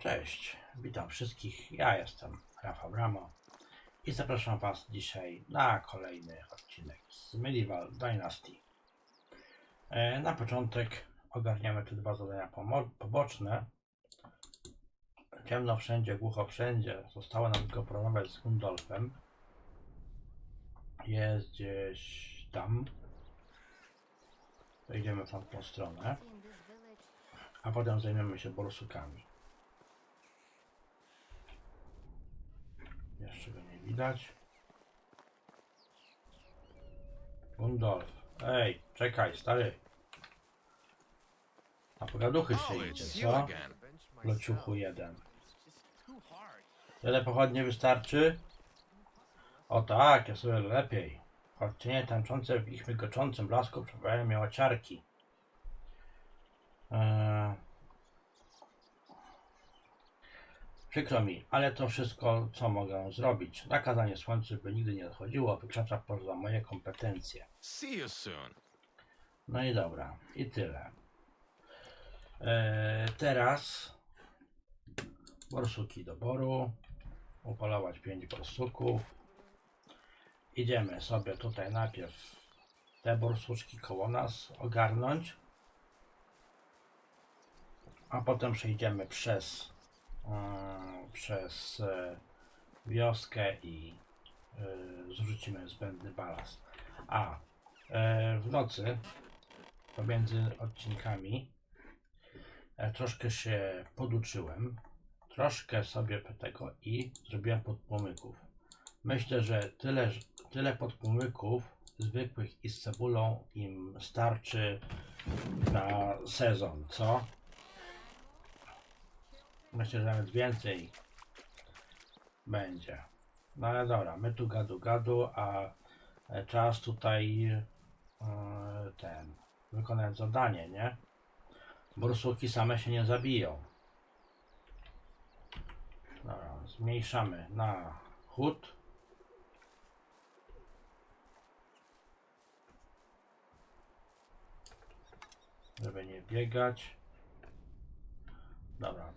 Cześć, witam wszystkich. Ja jestem Rafał Ramo i zapraszam Was dzisiaj na kolejny odcinek z Medieval Dynasty. E, Na początek ogarniamy tu dwa zadania poboczne. Ciemno wszędzie, głucho wszędzie. Zostało nam tylko porozmawiać z Gundolfem. Jest gdzieś tam. Wejdziemy w tamtą stronę, a potem zajmiemy się borsukami. Jeszcze go nie widać. Gundolf. Ej, czekaj, stary. Na pogaduchy się Oh, idzie, co? Lociuchu jeden. Tyle pochodnie wystarczy? O tak, jest o wiele lepiej. Choć cienie tańczące w ich migoczącym blasku przypominają mnie ociarki. Eee... Przykro mi, ale to wszystko, co mogę zrobić. Nakazanie słońcu, by nigdy nie odchodziło, wykracza poza moje kompetencje. See you soon. No i dobra, i tyle. Eee, teraz borsuki do boru. Upolować 5 borsuków. Idziemy sobie tutaj najpierw te borsuczki koło nas ogarnąć. A potem przejdziemy przez, przez e, wioskę i e, zrzucimy zbędny balast. A e, w nocy pomiędzy odcinkami e, troszkę się poduczyłem, troszkę sobie tego i zrobiłem podpłomyków. Myślę, że tyle, tyle podpłomyków zwykłych i z cebulą im starczy na sezon, co? Myślę, że nawet więcej będzie. No ale dobra, my tu gadu gadu, a e, czas tutaj e, ten wykonać zadanie, nie? Borsuki same się nie zabiją. Dobra, zmniejszamy na chód. Żeby nie biegać.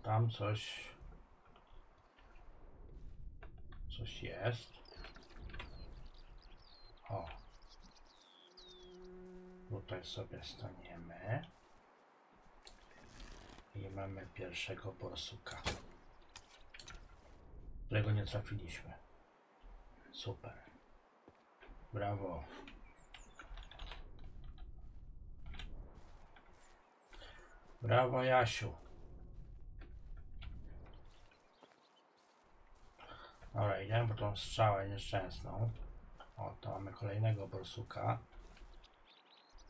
Tam coś. Coś jest. O. Tutaj sobie staniemy. I mamy pierwszego borsuka. Którego nie trafiliśmy. Super. Brawo. Brawo Jasiu. Dobra, idziemy po tą strzałę nieszczęsną. O, to mamy kolejnego borsuka.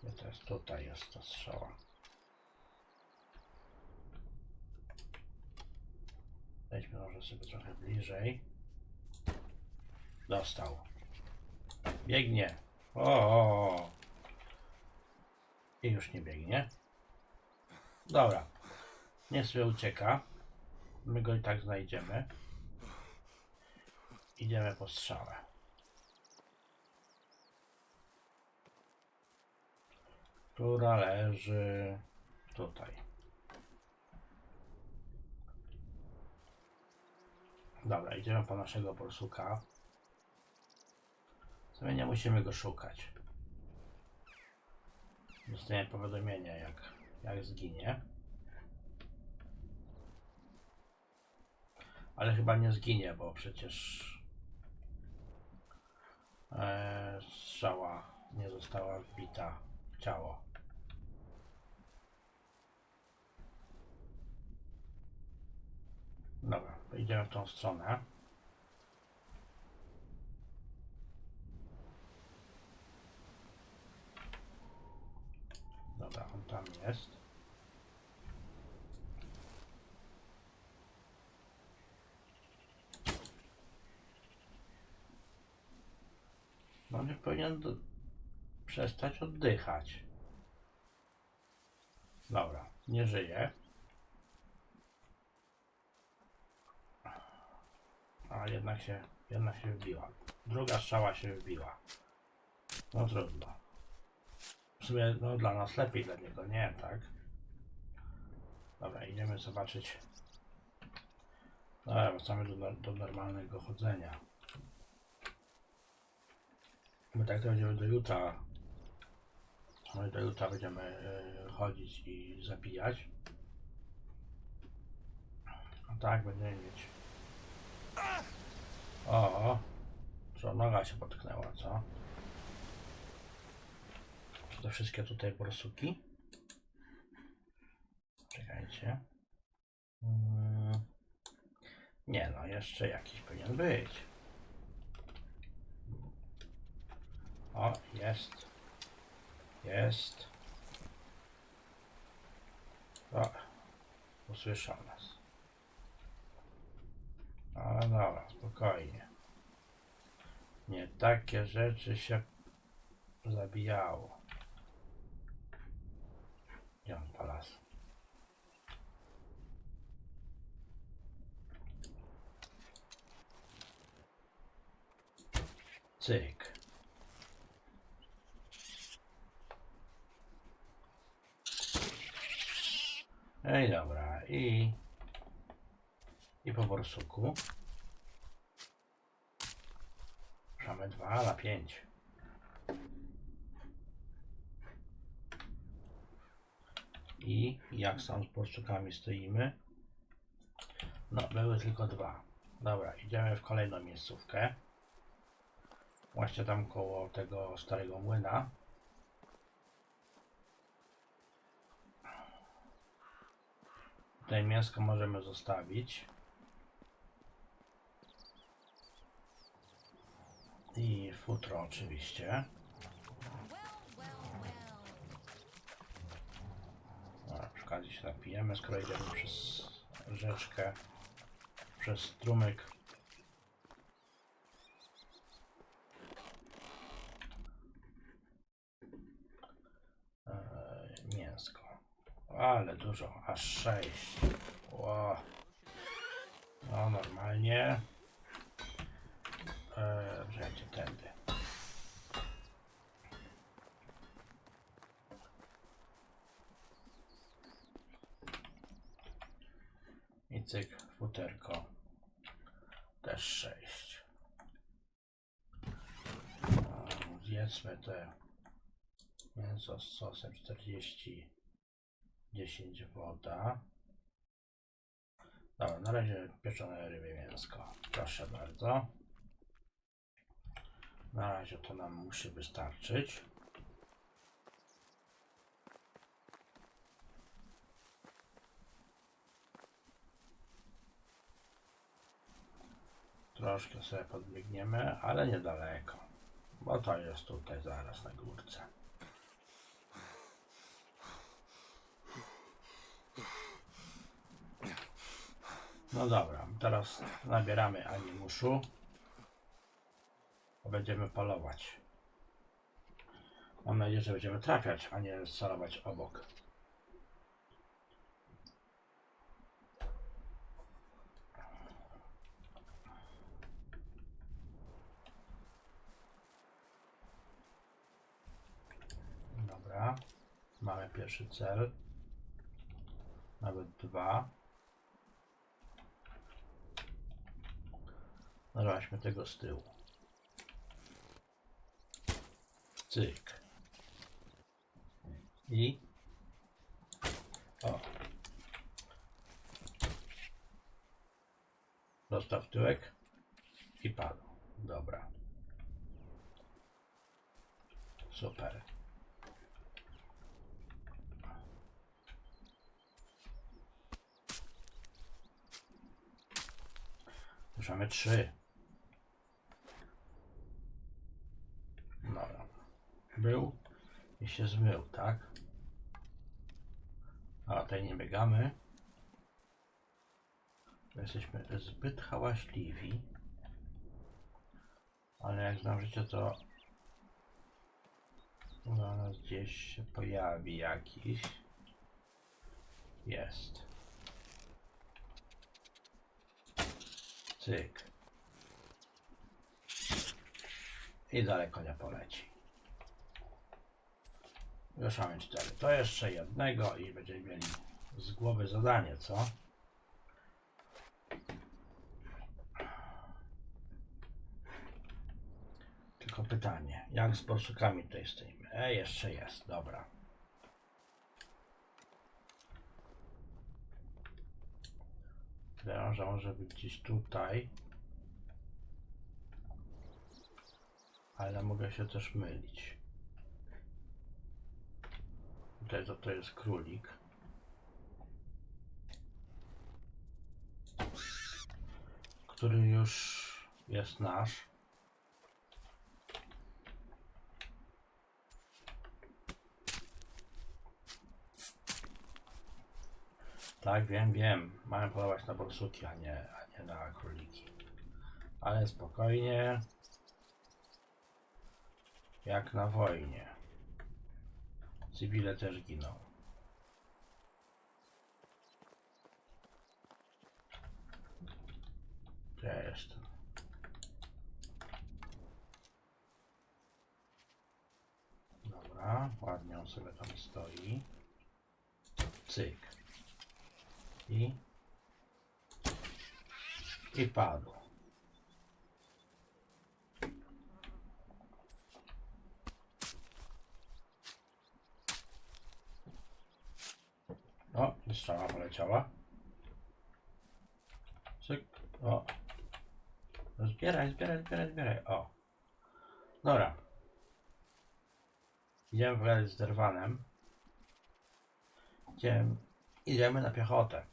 Gdzie to jest? Tutaj jest ta strzała. Wejdźmy może sobie trochę bliżej. Dostał. Biegnie. O, o, o. I już nie biegnie. Dobra. Nie sobie ucieka. My go i tak znajdziemy. Idziemy po strzałę. Która leży tutaj. Dobra, idziemy po naszego borsuka. W nie musimy go szukać. Dostaniemy powiadomienie, jak, jak zginie. Ale chyba nie zginie, bo przecież e, strzała nie została wbita w ciało. Dobra, idziemy w tą stronę. Dobra, on tam jest. No nie powinien do... przestać oddychać. Dobra, nie żyje. A jednak się, jednak się wbiła. Druga strzała się wbiła. No trudno. W sumie no, dla nas lepiej, dla niego nie, tak? Dobra, idziemy zobaczyć Dobra, wracamy do, do normalnego chodzenia. My tak to będziemy do jutra. My do jutra będziemy e, chodzić i zabijać. A tak będziemy mieć. O, co noga się potknęła, co? To wszystkie tutaj borsuki? Czekajcie. Mm. Nie no, jeszcze jakiś powinien być. O, jest. Jest. O, usłyszał nas. Ale dobra, spokojnie. Nie takie rzeczy się zabijało. Gdzie on palas? Cyk. Ej, dobra, i... I po borsuku. Mamy dwa na pięć. I jak tam z borsukami stoimy? No, były tylko dwa. Dobra, idziemy w kolejną miejscówkę. Właśnie tam koło tego starego młyna. Tutaj mięsko możemy zostawić. I futro oczywiście. No, przy okazji się napijemy, skoro idziemy przez rzeczkę, przez strumyk. Eee, mięsko. Ale dużo, aż sześć. Ło. No normalnie. Przejdzie tędy. I cyk, futerko. Też sześć. No, Zjedzmy te mięso z sosem 40 10 woda. Dobra, na razie pieczone ryby mięsko. Proszę bardzo. Na razie to nam musi wystarczyć. Troszkę sobie podbiegniemy, ale niedaleko, bo to jest tutaj zaraz na górce. No dobra, teraz nabieramy animuszu. Będziemy polować. Mam nadzieję, że będziemy trafiać, a nie celować obok. Dobra. Mamy pierwszy cel. Nawet dwa. Narazmy tego z tyłu. Cyk. I. O. Dostaw tyłek. I padł. Dobra. Super. Już mamy trzy. Dobra. Był i się zmył, tak? A tutaj nie biegamy. Jesteśmy zbyt hałaśliwi. Ale jak znam życie, to zaraz gdzieś się pojawi jakiś. Jest. Cyk. I daleko nie poleci. Już mamy 4. To jeszcze jednego i będziemy mieli z głowy zadanie, co? Tylko pytanie, jak z borsukami tutaj stoimy? E, jeszcze jest, dobra. Węża może być gdzieś tutaj. Ale mogę się też mylić. Tutaj to, to jest królik. Który już jest nasz. Tak, wiem, wiem. Mamy polować na borsuki, a nie, a nie na króliki. Ale spokojnie. Jak na wojnie. Cywile też giną. Gdzie ja jestem? Dobra, ładnie on sobie tam stoi. Cyk. I i padł. O, strzała poleciała. Cyk. O. Zbieraj, zbieraj, zbieraj, zbieraj. O. Dobra. Idziemy pogadać z Derwanem. Idziemy, idziemy na piechotę.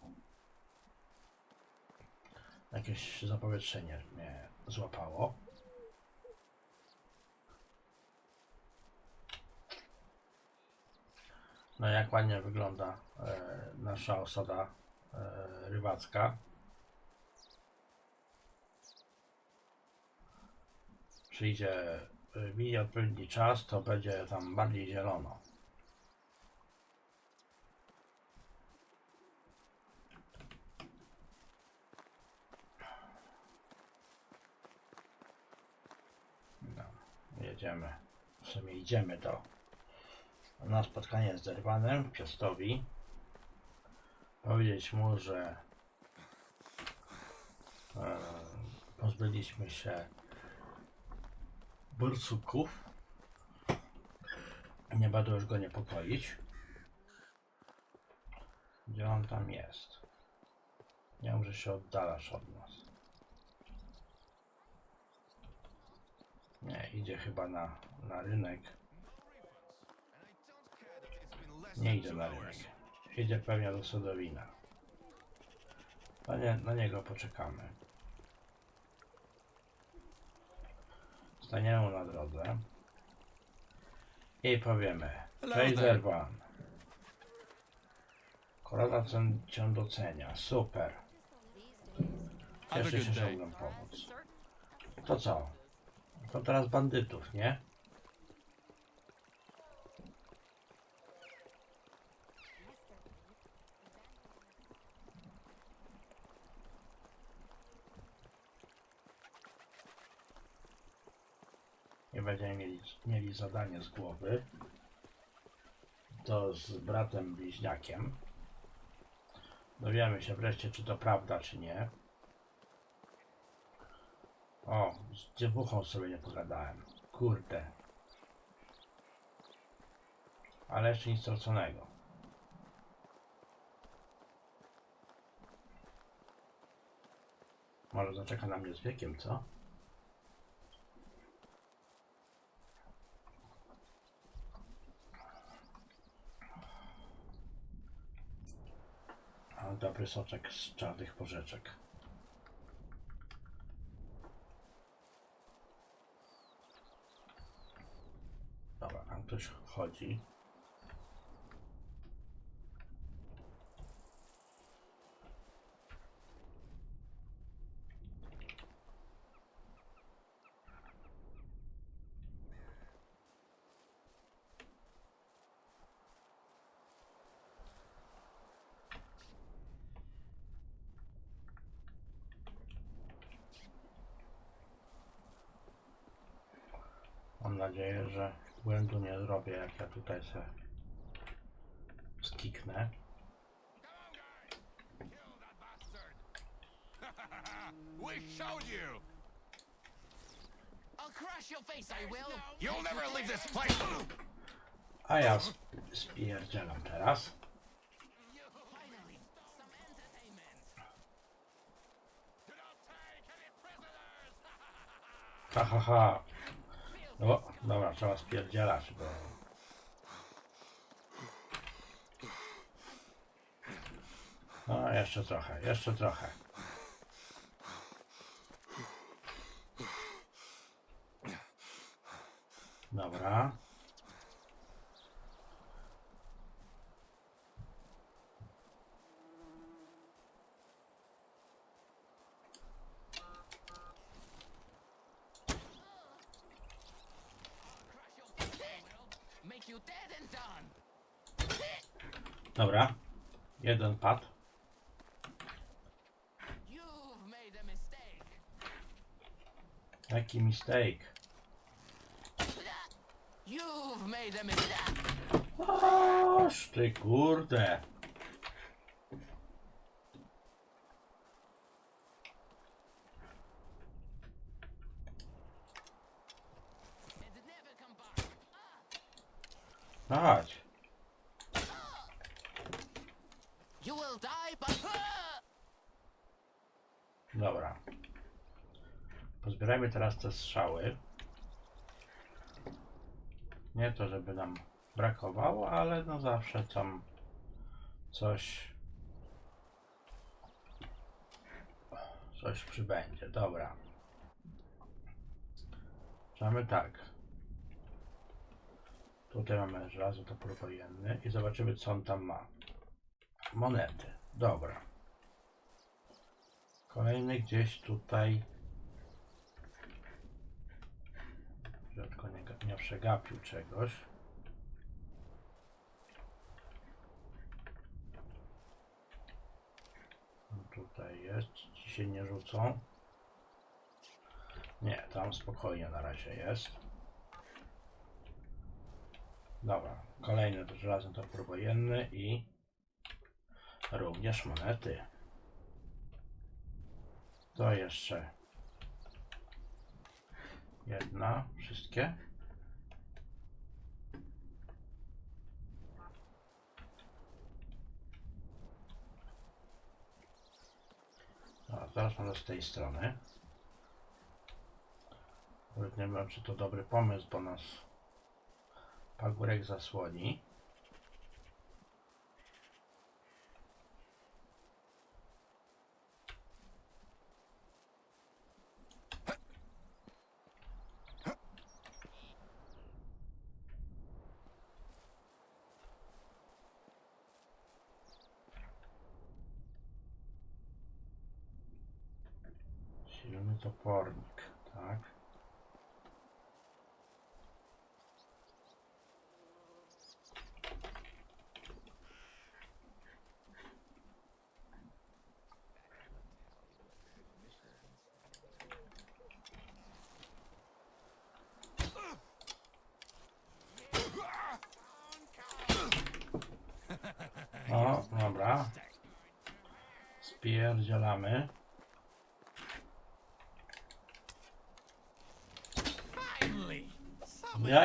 Jakieś zapowietrzenie mnie złapało. No jak ładnie wygląda e, nasza osada e, rybacka. Przyjdzie, e, minie odpowiedni czas, to będzie tam bardziej zielono. No, jedziemy. W sumie idziemy do na spotkanie z Derwanem Piastowi. Powiedzieć mu, że e, pozbyliśmy się bursuków. Nie będę już go niepokoić. Gdzie on tam jest? Nie wiem, że się oddalasz od nas. Nie, idzie chyba na, na rynek. Nie idzie na rynek. Idzie pewnie do Sodowina. Na, nie, na niego poczekamy. Staniemy na drodze. I powiemy. Cześć. Zerwan. Korona cię- docenia. Super. Cieszę się, że mogłem pomóc. To co? To teraz bandytów, nie? Nie będziemy mieli, mieli zadanie z głowy. To z bratem bliźniakiem. Dowiemy się wreszcie, czy to prawda, czy nie. O, z dziewuchą sobie nie pogadałem. Kurde. Ale jeszcze nic straconego. Może zaczeka na mnie z wiekiem, co? A, dobry soczek z czarnych porzeczek. Dobra, tam ktoś chodzi. Mam nadzieję, że błędu nie zrobię, jak ja tutaj se skiknę. We showed you! I'll crush your face, I will. You'll never leave this place. A ja sp- spierdzielam teraz. Ha ha ha. No, dobra, trzeba spierdzielać, bo... No, jeszcze trochę, jeszcze trochę. Dobra. Crush your face, I will. Make you dead and done. Dobra. Jeden pad. Jaki mistake. You've made a mistake. Oż ty kurde. And never come back. No chodź. You will die, but. Dobra. Pozbierajmy teraz te strzały. Nie to, żeby nam brakowało, ale no zawsze tam coś coś przybędzie. Dobra. Mamy tak. Tutaj mamy żelazo topór wojenny i zobaczymy co on tam ma. Monety. Dobra. Kolejny gdzieś tutaj. Rzadko nie, ga- nie przegapił czegoś. No Tutaj jest. Ci się nie rzucą. Nie, tam spokojnie na razie jest. Dobra, kolejny to żelazny topór wojenny i również monety. To jeszcze jedna, wszystkie. Teraz może z tej strony. Nawet nie wiem, czy to dobry pomysł, bo nas pagórek zasłoni. Silny topornik, tak. O, dobra. Spierdzielamy.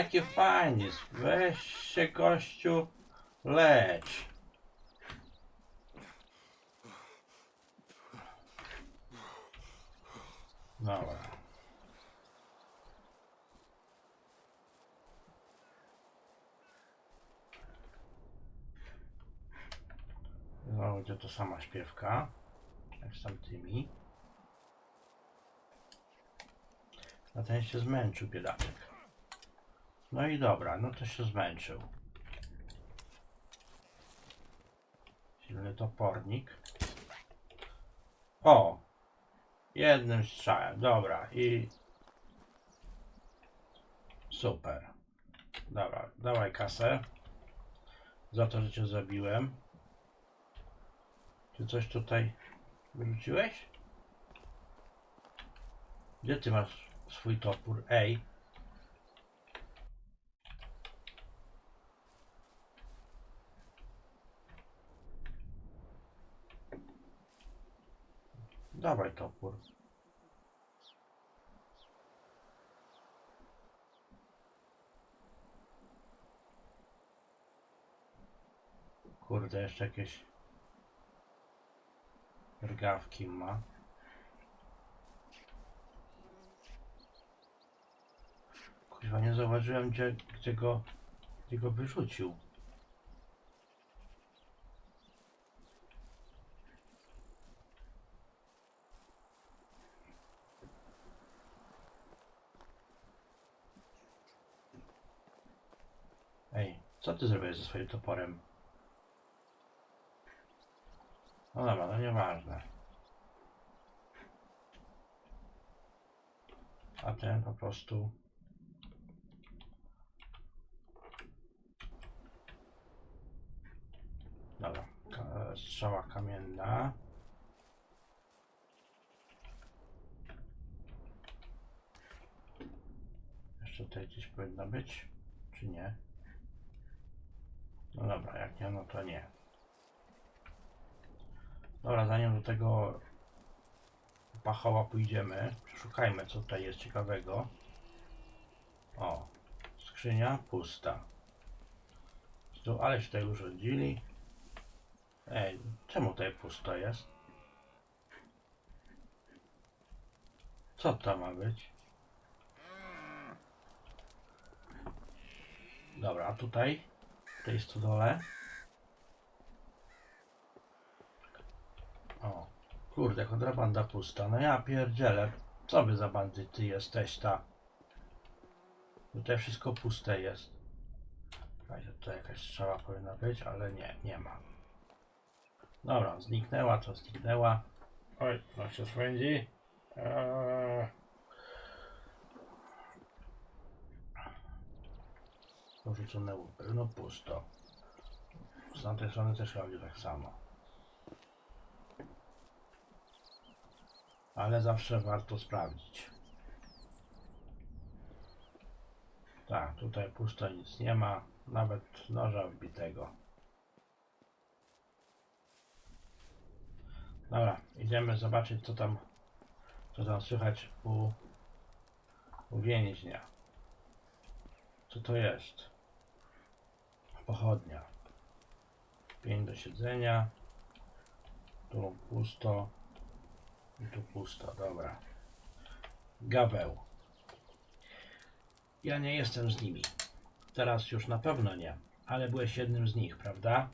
Some Jakie fajnie. Weź się gościu lecz. Dobra. Znowu będzie to sama śpiewka. Jak z tamtymi. A ten się zmęczył, biedaczek. No i dobra, no to się zmęczył. Silny topornik. O! Jednym strzałem, dobra i... Super. Dobra, dawaj kasę. Za to, że cię zabiłem. Czy coś tutaj wyrzuciłeś? Gdzie ty masz swój topór? Ej! Dawaj topór. Kurde, jeszcze jakieś drgawki ma. Kurwa, nie zauważyłem, gdzie, gdzie, go, gdzie go wyrzucił. Co ty zrobiłeś ze swoim toporem? No dobra, no nieważne. A ten po prostu... Dobra, strzała kamienna. Jeszcze tutaj gdzieś powinna być, czy nie? No dobra, jak nie, no to nie. Dobra, zanim do tego pachoła pójdziemy, przeszukajmy co tutaj jest ciekawego. O, skrzynia pusta. Tu, ale się tutaj urządzili. Ej, czemu tutaj pusto jest? Co to ma być? Dobra, a tutaj? W tej stodole? O, kurde, kontrabanda pusta. No ja pierdzielę. Co wy za bandyty jesteś ta? Tutaj wszystko puste jest. Słuchajcie, tutaj jakaś strzała powinna być, ale nie, nie ma. Dobra, zniknęła, to zniknęła. Oj, no się swędzi. Eee. Porzucone łupy, no pusto. Z tamtej strony też będzie tak samo. Ale zawsze warto sprawdzić. Tak, tutaj pusto nic nie ma, nawet noża wbitego. Dobra, idziemy zobaczyć co tam, co tam słychać u, u więźnia. Co to jest? Pochodnia. Pień do siedzenia. Tu pusto. I tu pusto, dobra. Gaweł. Ja nie jestem z nimi. Teraz już na pewno nie, ale byłeś jednym z nich, prawda?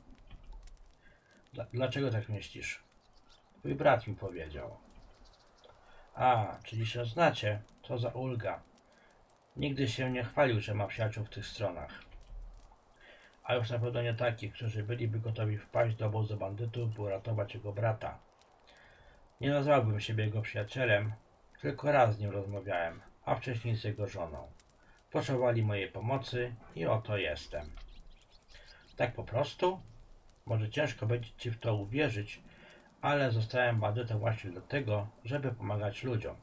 Dla, dlaczego tak myślisz? Twój brat mi powiedział. A, czyli się znacie? To za ulga. Nigdy się nie chwalił, że ma przyjaciół w tych stronach. A już na pewno nie takich, którzy byliby gotowi wpaść do obozu bandytów, by uratować jego brata. Nie nazwałbym siebie jego przyjacielem, tylko raz z nim rozmawiałem, a wcześniej z jego żoną. Potrzebowali mojej pomocy i oto jestem. Tak po prostu? Może ciężko będzie ci w to uwierzyć, ale zostałem bandytą właśnie dlatego, żeby pomagać ludziom.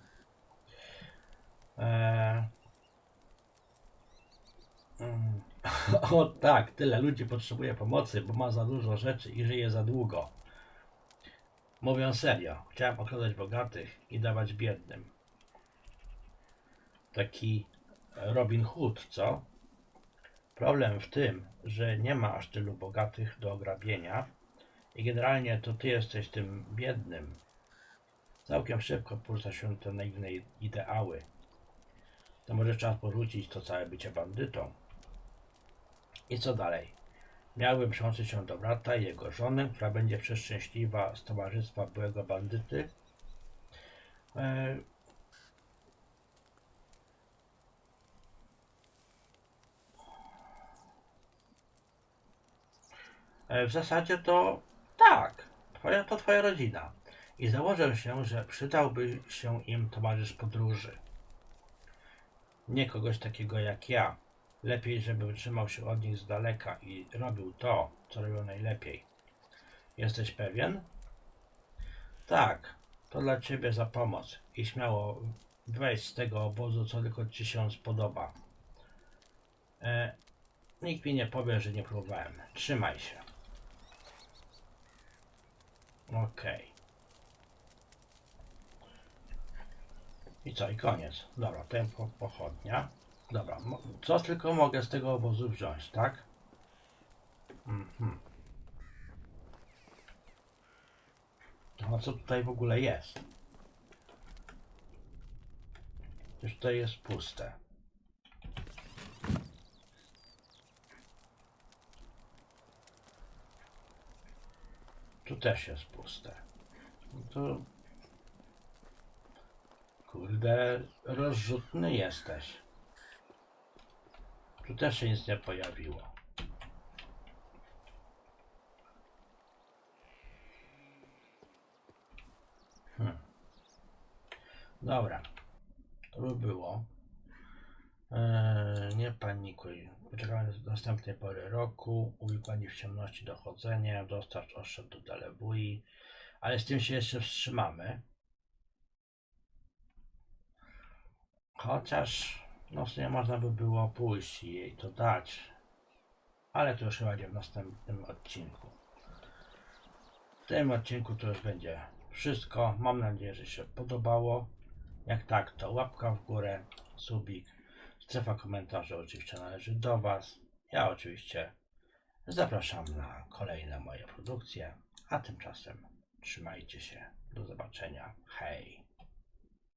Eee... Mm. O tak, tyle ludzi potrzebuje pomocy, bo ma za dużo rzeczy i żyje za długo. Mówię serio, chciałem okradać bogatych i dawać biednym. Taki Robin Hood, co? Problem w tym, że nie ma aż tylu bogatych do ograbienia i generalnie to ty jesteś tym biednym. Całkiem szybko porzuca się te naiwne ideały. To może czas porzucić to całe bycie bandytą. I co dalej? Miałbym przyłączyć się do brata i jego żony, która będzie przeszczęśliwa z towarzystwa byłego bandyty. E, E, W zasadzie to tak, twoja, to twoja rodzina. I założę się, że przydałby się im towarzysz podróży. Nie kogoś takiego jak ja. Lepiej, żeby trzymał się od nich z daleka i robił to, co robią najlepiej. Jesteś pewien? Tak, to dla ciebie za pomoc i śmiało weź z tego obozu, co tylko ci się spodoba. E, nikt mi nie powie, że nie próbowałem. Trzymaj się. Okej. I co, i koniec. Dobra, tempo pochodnia. Dobra, co tylko mogę z tego obozu wziąć, tak? Mhm. No co tutaj w ogóle jest? Już tutaj jest puste. Tu też jest puste. No to... Kurde, rozrzutny jesteś. Tu też się nic nie pojawiło. Hmm. Dobra. To by było. Eee, nie panikuj. Poczekamy do następnej pory roku. Uwikłanie w ciemności dochodzenie. Dostarcz oszczęd do Delewui. Ale z tym się jeszcze wstrzymamy. Chociaż no w można by było pójść i jej to dać. Ale to już chyba nie w następnym odcinku. W tym odcinku to już będzie wszystko. Mam nadzieję, że się podobało. Jak tak, to łapka w górę, subik. Strefa komentarzy oczywiście należy do Was. Ja oczywiście zapraszam na kolejne moje produkcje. A tymczasem trzymajcie się. Do zobaczenia. Hej.